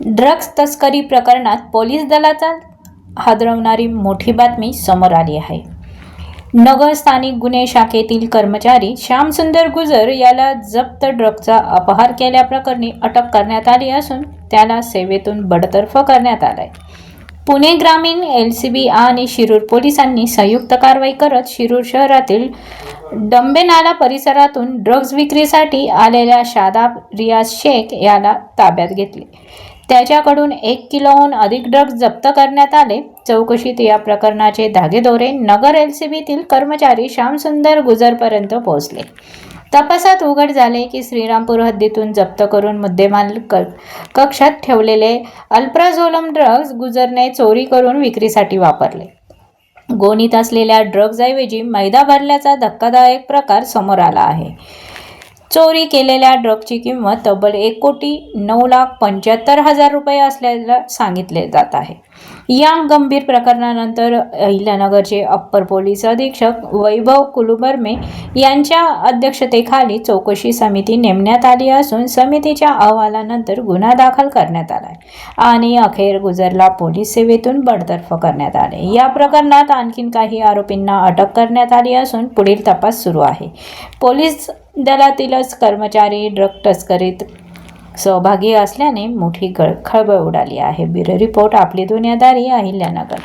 Drugs तस्करी प्रकरणात police दलाचा हादरवणारी मोठी बातमी समोर आली आहे. नगर स्थानिक गुन्हे शाखेतील कर्मचारी श्यामसुंदर गुजर याला जप्त ड्रगचा अपहार केल्याप्रकरणी अटक करण्यात आली असून त्याला सेवेतून बडतर्फ करण्यात आलाय. पुणे ग्रामीण एल सी बी आणि शिरूर पोलिसांनी संयुक्त कारवाई करत शिरूर शहरातील डंबेनाला परिसरातून ड्रग्ज विक्रीसाठी आलेल्या शादाब रियाज शेख याला ताब्यात घेतले. त्याच्याकडून एक किलोहून अधिक ड्रग्ज जप्त करण्यात आले. चौकशीत या प्रकरणाचे धागेदोरे नगर एल सी बीतील कर्मचारी श्यामसुंदर गुजरपर्यंत पोहोचले. तपासात उघड झाले की श्रीरामपूर हद्दीतून जप्त करून मुद्देमाल क कक्षात ठेवलेले अल्प्राझोलम ड्रग्ज गुजरने चोरी करून विक्रीसाठी वापरले. गोणीत असलेल्या ड्रग्जऐवजी मैदा भरल्याचा धक्कादायक प्रकार समोर आला आहे. चोरी केलेल्या ड्रगची किंमत तब्बल एक कोटी नऊ लाख पंच्याहत्तर हजार रुपये असल्याला सांगितले जात आहे. या गंभीर प्रकरणानंतर अहिल्यानगरचे अप्पर पोलीस अधीक्षक वैभव कुलुबर्मे यांच्या अध्यक्षतेखाली चौकशी समिती नेमण्यात आली असून समितीच्या अहवालानंतर गुन्हा दाखल करण्यात आला आहे आणि अखेर गुजरला पोलीस सेवेतून बडतर्फ करण्यात आले. या प्रकरणात आणखीन काही आरोपींना अटक करण्यात आली असून पुढील तपास सुरू आहे. पोलीस दलातीलच कर्मचारी ड्रग तस्करीत. सहभागी असल्याने मोठी गळ खळबळ उडाली आहे. ब्युरो रिपोर्ट आपली दुनियादारी अहिल्यानगर.